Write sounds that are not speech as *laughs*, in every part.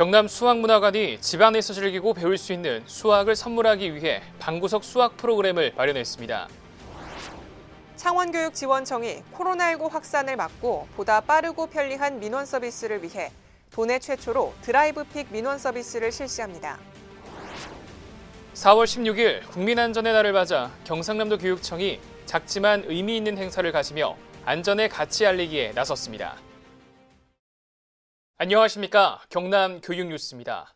경남 수학문화관이 집안에서 즐기고 배울 수 있는 수학을 선물하기 위해 방구석 수학 프로그램을 마련했습니다. 창원교육지원청이 코로나19 확산을 막고 보다 빠르고 편리한 민원 서비스를 위해 도내 최초로 드라이브 픽 민원 서비스를 실시합니다. 4월 16일 국민안전의 날을 맞아 경상남도 교육청이 작지만 의미 있는 행사를 가지며 안전의 가치 알리기에 나섰습니다. 안녕하십니까. 경남 교육뉴스입니다.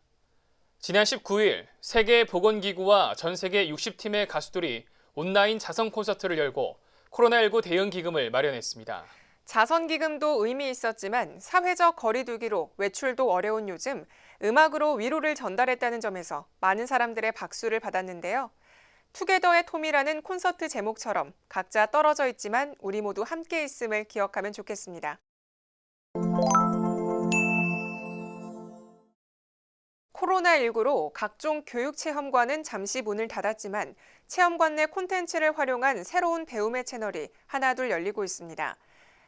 지난 19일 세계보건기구와 전 세계 60팀의 가수들이 온라인 자선 콘서트를 열고 코로나19 대응 기금을 마련했습니다. 자선 기금도 의미 있었지만 사회적 거리두기로 외출도 어려운 요즘 음악으로 위로를 전달했다는 점에서 많은 사람들의 박수를 받았는데요. 투게더의 톰이라는 콘서트 제목처럼 각자 떨어져 있지만 우리 모두 함께 있음을 기억하면 좋겠습니다. 코로나19로 각종 교육 체험관은 잠시 문을 닫았지만 체험관 내 콘텐츠를 활용한 새로운 배움의 채널이 하나둘 열리고 있습니다.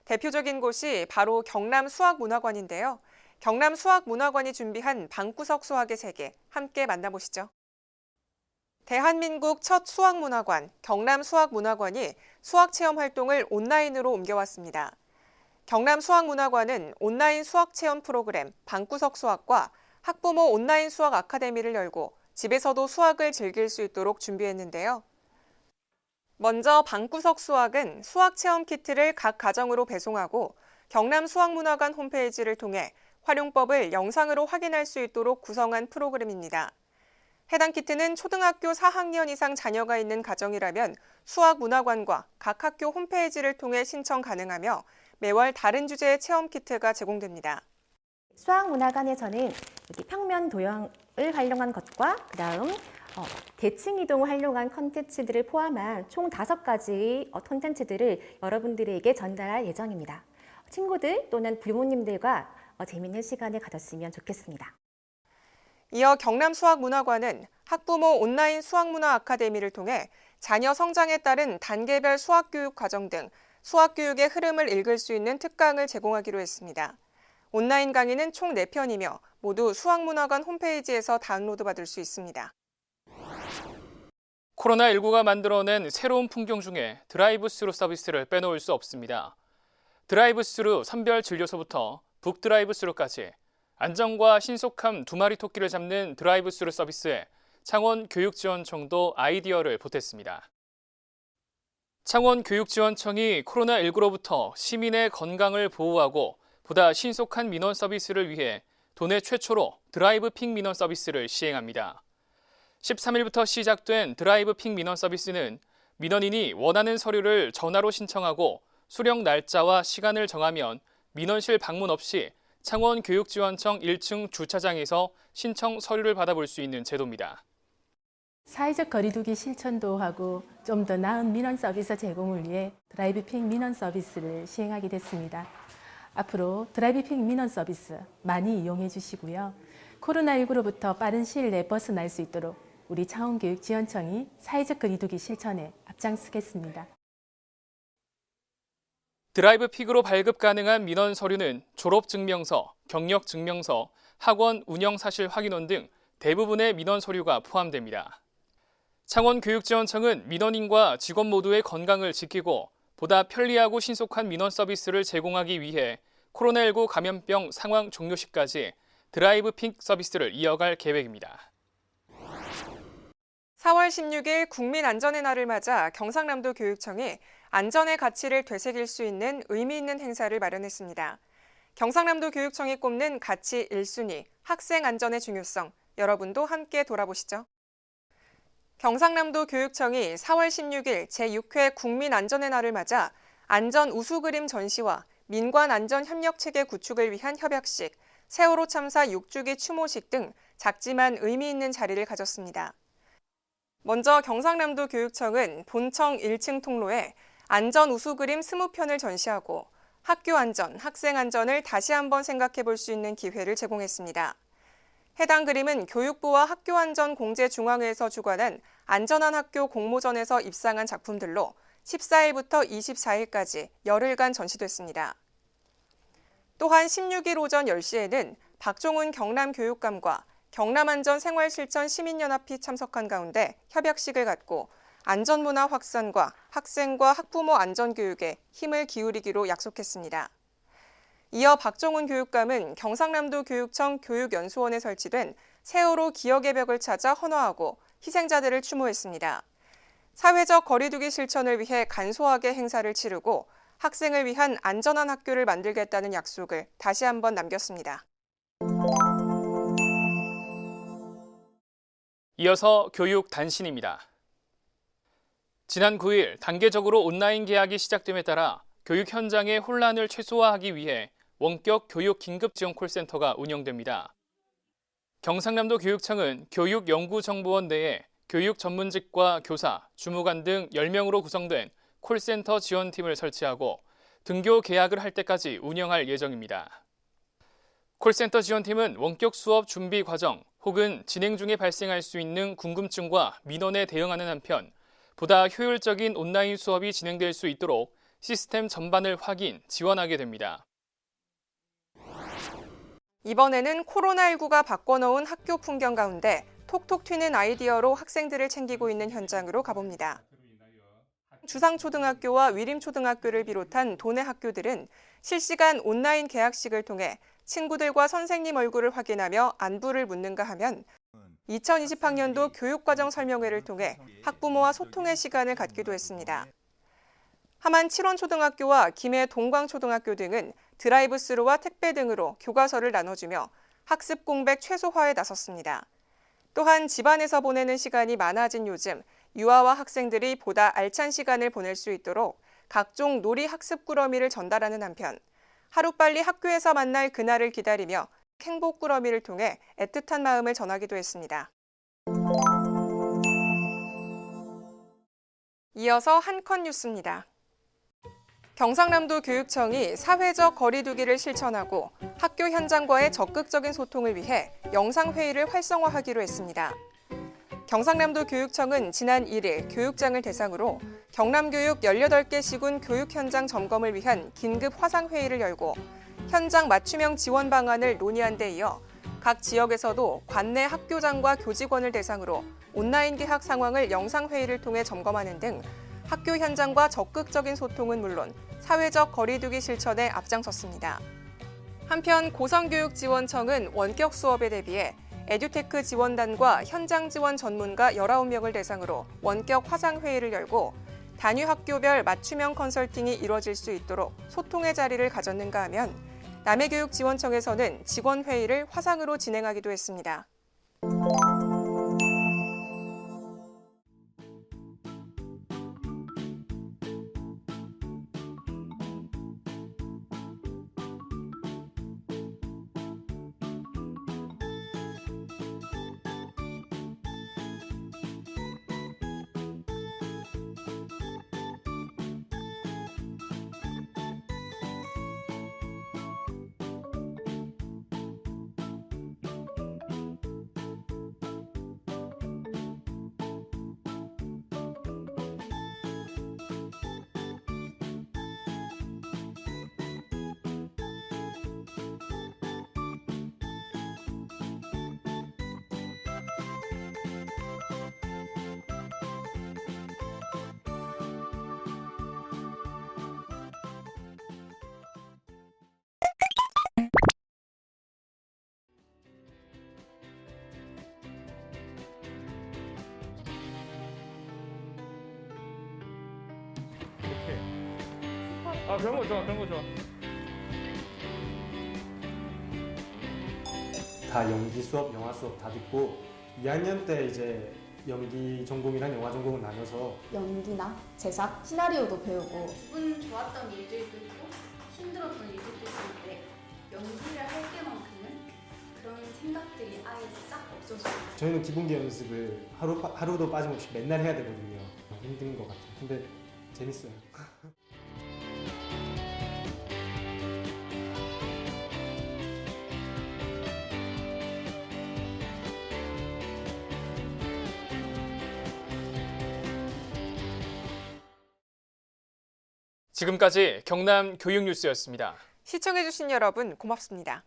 대표적인 곳이 바로 경남 수학문화관인데요. 경남 수학문화관이 준비한 방구석 수학의 세계 함께 만나보시죠. 대한민국 첫 수학문화관 경남 수학문화관이 수학체험 활동을 온라인으로 옮겨왔습니다. 경남 수학문화관은 온라인 수학체험 프로그램 방구석 수학과 학부모 온라인 수학 아카데미를 열고 집에서도 수학을 즐길 수 있도록 준비했는데요. 먼저 방구석 수학은 수학 체험 키트를 각 가정으로 배송하고 경남 수학문화관 홈페이지를 통해 활용법을 영상으로 확인할 수 있도록 구성한 프로그램입니다. 해당 키트는 초등학교 4학년 이상 자녀가 있는 가정이라면 수학문화관과 각 학교 홈페이지를 통해 신청 가능하며 매월 다른 주제의 체험 키트가 제공됩니다. 수학문화관에서는 여기 평면 도형을 활용한 것과 그 다음 어, 대칭 이동을 활용한 컨텐츠들을 포함한 총 다섯 가지 어, 컨텐츠들을 여러분들에게 전달할 예정입니다. 친구들 또는 부모님들과 어, 재미있는 시간을 가졌으면 좋겠습니다. 이어 경남수학문화관은 학부모 온라인 수학문화 아카데미를 통해 자녀 성장에 따른 단계별 수학교육 과정 등 수학교육의 흐름을 읽을 수 있는 특강을 제공하기로 했습니다. 온라인 강의는 총 4편이며 모두 수학문화관 홈페이지에서 다운로드 받을 수 있습니다. 코로나19가 만들어낸 새로운 풍경 중에 드라이브 스루 서비스를 빼놓을 수 없습니다. 드라이브 스루 선별 진료소부터 북드라이브 스루까지 안정과 신속함 두 마리 토끼를 잡는 드라이브 스루 서비스에 창원 교육지원청도 아이디어를 보탰습니다. 창원 교육지원청이 코로나19로부터 시민의 건강을 보호하고 보다 신속한 민원 서비스를 위해 도내 최초로 드라이브 픽 민원 서비스를 시행합니다. 13일부터 시작된 드라이브 픽 민원 서비스는 민원인이 원하는 서류를 전화로 신청하고 수령 날짜와 시간을 정하면 민원실 방문 없이 창원교육지원청 1층 주차장에서 신청 서류를 받아볼 수 있는 제도입니다. 사회적 거리두기 실천도 하고 좀 더 나은 민원 서비스 제공을 위해 드라이브 픽 민원 서비스를 시행하게 됐습니다. 앞으로 드라이브 픽 민원 서비스 많이 이용해 주시고요. 코로나19로부터 빠른 시일 내에 벗어날 수 있도록 우리 창원교육지원청이 사회적 거리두기 실천에 앞장서겠습니다. 드라이브 픽으로 발급 가능한 민원 서류는 졸업증명서, 경력증명서, 학원 운영사실 확인원 등 대부분의 민원 서류가 포함됩니다. 창원교육지원청은 민원인과 직원 모두의 건강을 지키고 보다 편리하고 신속한 민원 서비스를 제공하기 위해 코로나19 감염병 상황 종료 시까지 드라이브 픽 서비스를 이어갈 계획입니다. 4월 16일 국민안전의 날을 맞아 경상남도 교육청이 안전의 가치를 되새길 수 있는 의미 있는 행사를 마련했습니다. 경상남도 교육청이 꼽는 가치 1순위, 학생 안전의 중요성, 여러분도 함께 돌아보시죠. 경상남도 교육청이 4월 16일 제6회 국민안전의 날을 맞아 안전 우수 그림 전시와 민관 안전 협력 체계 구축을 위한 협약식, 세월호 참사 6주기 추모식 등 작지만 의미 있는 자리를 가졌습니다. 먼저 경상남도 교육청은 본청 1층 통로에 안전 우수 그림 20편을 전시하고 학교 안전, 학생 안전을 다시 한번 생각해 볼 수 있는 기회를 제공했습니다. 해당 그림은 교육부와 학교안전공제중앙회에서 주관한 안전한 학교 공모전에서 입상한 작품들로 14일부터 24일까지 열흘간 전시됐습니다. 또한 16일 오전 10시에는 박종훈 경남 교육감과 경남안전생활실천 시민연합이 참석한 가운데 협약식을 갖고 안전문화 확산과 학생과 학부모 안전교육에 힘을 기울이기로 약속했습니다. 이어 박종훈 교육감은 경상남도 교육청 교육연수원에 설치된 세월호 기억의 벽을 찾아 헌화하고 희생자들을 추모했습니다. 사회적 거리두기 실천을 위해 간소하게 행사를 치르고 학생을 위한 안전한 학교를 만들겠다는 약속을 다시 한번 남겼습니다. 이어서 교육 단신입니다. 지난 9일 단계적으로 온라인 계약이 시작됨에 따라 교육 현장의 혼란을 최소화하기 위해 원격 교육 긴급 지원 콜센터가 운영됩니다. 경상남도 교육청은 교육연구정보원 내에 교육 전문직과 교사, 주무관 등 10명으로 구성된 콜센터 지원팀을 설치하고 등교 계약을 할 때까지 운영할 예정입니다. 콜센터 지원팀은 원격 수업 준비 과정 혹은 진행 중에 발생할 수 있는 궁금증과 민원에 대응하는 한편 보다 효율적인 온라인 수업이 진행될 수 있도록 시스템 전반을 확인, 지원하게 됩니다. 이번에는 코로나19가 바꿔놓은 학교 풍경 가운데 톡톡 튀는 아이디어로 학생들을 챙기고 있는 현장으로 가봅니다. 주상초등학교와 위림초등학교를 비롯한 도내 학교들은 실시간 온라인 계약식을 통해 친구들과 선생님 얼굴을 확인하며 안부를 묻는가 하면 2020학년도 교육과정 설명회를 통해 학부모와 소통의 시간을 갖기도 했습니다. 하만 7원초등학교와 김해 동광초등학교 등은 드라이브 스루와 택배 등으로 교과서를 나눠주며 학습 공백 최소화에 나섰습니다. 또한 집안에서 보내는 시간이 많아진 요즘 유아와 학생들이 보다 알찬 시간을 보낼 수 있도록 각종 놀이 학습 꾸러미를 전달하는 한편 하루빨리 학교에서 만날 그날을 기다리며 행복 꾸러미를 통해 애틋한 마음을 전하기도 했습니다. 이어서 한컷 뉴스입니다. 경상남도 교육청이 사회적 거리두기를 실천하고 학교 현장과의 적극적인 소통을 위해 영상회의를 활성화하기로 했습니다. 경상남도 교육청은 지난 1일 교육장을 대상으로 경남교육 18개 시군 교육 현장 점검을 위한 긴급 화상회의를 열고 현장 맞춤형 지원 방안을 논의한 데 이어 각 지역에서도 관내 학교장과 교직원을 대상으로 온라인 개학 상황을 영상회의를 통해 점검하는 등 학교 현장과 적극적인 소통은 물론 사회적 거리두기 실천에 앞장섰습니다. 한편 고성교육지원청은 원격 수업에 대비해 에듀테크 지원단과 현장 지원 전문가 19명을 대상으로 원격 화상회의를 열고 단위 학교별 맞춤형 컨설팅이 이뤄질 수 있도록 소통의 자리를 가졌는가 하면 남해교육지원청에서는 직원회의를 화상으로 진행하기도 했습니다. 아 그런 거 좋아, 그런 거 좋아. 다 연기 수업, 영화 수업 다 듣고 2학년 때 이제 연기 전공이랑 영화 전공을 나눠서 연기나 제작, 시나리오도 배우고 기분 좋았던 일들도 있고 힘들었던 일들도 있는데 연기를 할 때만큼은 그런 생각들이 아예 싹 없어져요. 저희는 기본기 연습을 하루, 빠- 하루도 빠짐없이 맨날 해야 되거든요. 힘든 것 같아요. 근데 재밌어요. *laughs* 지금까지 경남 교육 뉴스였습니다. 시청해주신 여러분 고맙습니다.